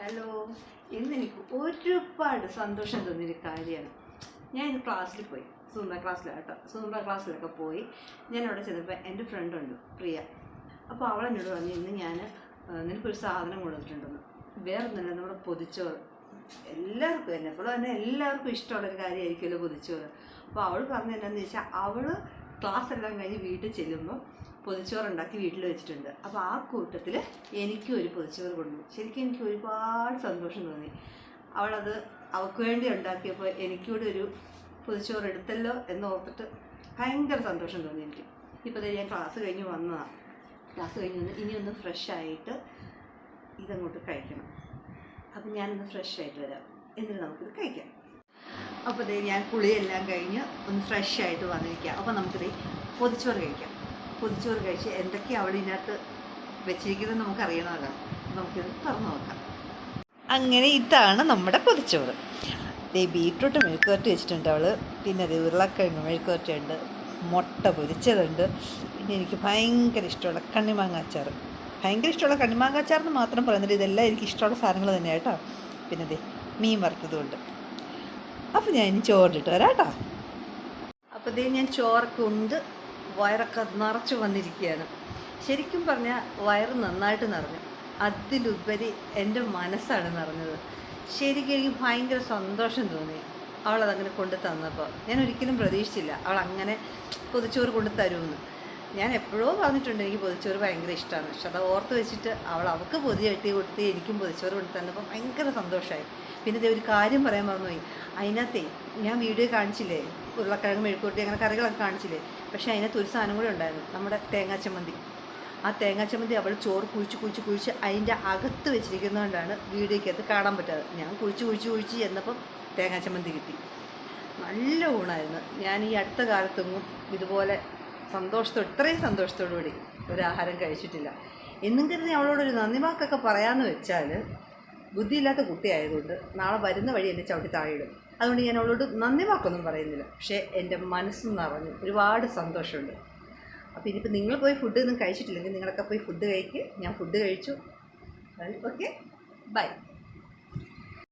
Hello. ഇന്ന് എനിക്ക് ഒരുപാട് സന്തോഷം തോന്നിയൊരു കാര്യമാണ്. ഞാൻ ഇന്ന് ക്ലാസ്സിൽ പോയി. സൂംബ ക്ലാസ്സിലാണ് കേട്ടോ സൂംബ ക്ലാസ്സിലൊക്കെ പോയി. ഞാൻ അവിടെ ചെന്നപ്പോൾ എന്റെ ഫ്രണ്ടുണ്ട് പ്രിയ. അപ്പോൾ അവൾ എന്നോട് പറഞ്ഞു ഇന്ന് ഞാൻ നിനക്കൊരു സാധനം കൊടുത്തിട്ടുണ്ടെന്ന് വേറെ ഒന്നുമില്ല നമ്മുടെ പൊതിച്ചോറ്. എല്ലാവർക്കും എന്നെ അപ്പോൾ തന്നെ എല്ലാവർക്കും ഇഷ്ടമുള്ളൊരു കാര്യമായിരിക്കുമല്ലോ പൊതിച്ചോറ്. അപ്പോൾ അവൾ പറഞ്ഞു എന്താണെന്ന് വെച്ചാൽ അവൾ ക്ലാസ് എല്ലാം കഴിഞ്ഞ് വീട്ടിൽ ചെല്ലുമ്പോൾ പൊതിച്ചോറ് ഉണ്ടാക്കി വീട്ടിൽ വെച്ചിട്ടുണ്ട്. അപ്പോൾ ആ കൂട്ടത്തിൽ എനിക്കും ഒരു പൊതിച്ചോറ് കൊണ്ടു ശരിക്കും എനിക്ക് ഒരുപാട് സന്തോഷം തോന്നി. അവളത് അവൾക്ക് വേണ്ടി ഉണ്ടാക്കിയപ്പോൾ എനിക്കൂടെ ഒരു പൊതിച്ചോറ് എടുത്തല്ലോ എന്ന് ഓർത്തിട്ട് ഭയങ്കര സന്തോഷം തോന്നി എനിക്ക്. ഇപ്പോൾ ഞാൻ ക്ലാസ് കഴിഞ്ഞ് വന്നതാണ് ക്ലാസ് കഴിഞ്ഞ് വന്ന് ഇനി ഒന്ന് ഫ്രഷ് ആയിട്ട് ഇതങ്ങോട്ട് കഴിക്കണം. അപ്പം ഞാനൊന്ന് ഫ്രഷ് ആയിട്ട് വരാം. എന്നിട്ട് നമുക്കിത് കഴിക്കാം. അപ്പോൾ ഞാൻ കുളിയെല്ലാം കഴിഞ്ഞ് ഒന്ന് ഫ്രഷ് ആയിട്ട് വന്നിരിക്കാം. അപ്പോൾ നമുക്കിത് പൊതിച്ചോറ് കഴിക്കാം. പൊതിച്ചോറ് കഴിച്ച് എന്തൊക്കെയാണ് അവൾ ഇതിനകത്ത് വെച്ചിരിക്കുന്നത് നമുക്കറിയണമല്ലോ. നമുക്കിത് തുറന്നു നോക്കാം. അങ്ങനെ ഇതാണ് നമ്മുടെ പൊതിച്ചോറ്. ദേ ബീട്രൂട്ട് മെഴുക്കുവരട്ടി വെച്ചിട്ടുണ്ട് അവൾ. പിന്നെ അത് ഉരുളക്കിഴങ്ങ് മെഴുക്കുവരട്ടിയുണ്ട് മുട്ട പൊരിച്ചതുണ്ട്. പിന്നെ എനിക്ക് ഭയങ്കര ഇഷ്ടമുള്ള കണ്ണിമാങ്ങ അച്ചാർ ഭയങ്കര ഇഷ്ടമുള്ള കണ്ണിമാങ്ങ അച്ചാർ എന്ന് മാത്രം പറയുന്നില്ല. ഇതെല്ലാം എനിക്ക് ഇഷ്ടമുള്ള സാധനങ്ങൾ തന്നെയാണ് കേട്ടോ. പിന്നെ ദേ മീൻ വറുത്തതുകൊണ്ട് അപ്പോൾ ഞാൻ ഇനി ചോറിട്ട് വരാം കേട്ടോ. അപ്പോൾ ദേ ഞാൻ ചോറൊക്കെ ഉണ്ട്. വയറൊക്കെ നിറച്ചു വന്നിരിക്കുകയാണ്. ശരിക്കും പറഞ്ഞാൽ വയറ് നന്നായിട്ട് നിറഞ്ഞു. അതിലുപരി എന്റെ മനസ്സാണ് നിറഞ്ഞത്. ശരിക്കും എനിക്ക് ഭയങ്കര സന്തോഷം തോന്നി അവളതങ്ങനെ കൊണ്ട് തന്നപ്പോൾ ഞാൻ ഒരിക്കലും പ്രതീക്ഷിച്ചില്ല അവൾ അങ്ങനെ പൊതിച്ചോറ് കൊണ്ട് തരുമെന്ന്. ഞാൻ എപ്പോഴോ പറഞ്ഞിട്ടുണ്ട് എനിക്ക് പൊതിച്ചോറ് ഭയങ്കര ഇഷ്ടമാണ് പക്ഷെ അത് ഓർത്ത് വെച്ചിട്ട് അവൾ അവൾക്ക് പൊതി കെട്ടി കൊടുത്ത് എനിക്കും പൊതിച്ചോറ് കൊണ്ട് തന്നപ്പോൾ ഭയങ്കര സന്തോഷമായി പിന്നെ ഒരു കാര്യം പറയാൻ മറന്നുപോയി. അതിനകത്തേ ഞാൻ വീഡിയോ കാണിച്ചില്ലേ? ഉരുളക്കിഴങ്ങ് മെഴുക്കൂട്ടി അങ്ങനെ കറികളൊക്കെ കാണിച്ചില്ലേ? പക്ഷേ അതിനകത്ത് ഒരു സാധനം കൂടെ ഉണ്ടായിരുന്നു. നമ്മുടെ തേങ്ങാ ചമ്മന്തി. ആ തേങ്ങാ ചമ്മന്തി അവൾ ചോറ് കുഴിച്ച് കുഴിച്ച് കുഴിച്ച് അതിന്റെ അകത്ത് വെച്ചിരിക്കുന്നതുകൊണ്ടാണ് വീഡിയോയ്ക്കകത്ത് കാണാൻ പറ്റാതെ ഞാൻ കുഴിച്ച് കുഴിച്ച് കുഴിച്ച് ചെന്നപ്പം തേങ്ങാ ചമ്മന്തി കിട്ടി. നല്ല ഊണായിരുന്നു. ഞാൻ ഈ അടുത്ത കാലത്തൊന്നും ഇതുപോലെ സന്തോഷത്തോടെ ഇത്രയും സന്തോഷത്തോടു കൂടി ഒരു ആഹാരം കഴിച്ചിട്ടില്ല. എന്നും കരുതി അവളോടൊരു നന്ദി വാക്കൊക്കെ പറയാമെന്ന് വെച്ചാൽ ബുദ്ധിയില്ലാത്ത കുട്ടിയായതുകൊണ്ട് നാളെ വരുന്ന വഴി എന്നെ ചവിട്ടി താഴെയിടും. അതുകൊണ്ട് ഞാൻ അവളോട് നന്ദി വാക്കൊന്നും പറയുന്നില്ല. പക്ഷേ എന്റെ മനസ്സ് നിറഞ്ഞു. ഒരുപാട് സന്തോഷമുണ്ട്. അപ്പോൾ ഇനിയിപ്പോൾ നിങ്ങൾ പോയി ഫുഡ് ഒന്നും കഴിച്ചിട്ടില്ലെങ്കിൽ നിങ്ങളൊക്കെ പോയി ഫുഡ് കഴിക്കുക ഞാൻ ഫുഡ് കഴിച്ചു. Okay bye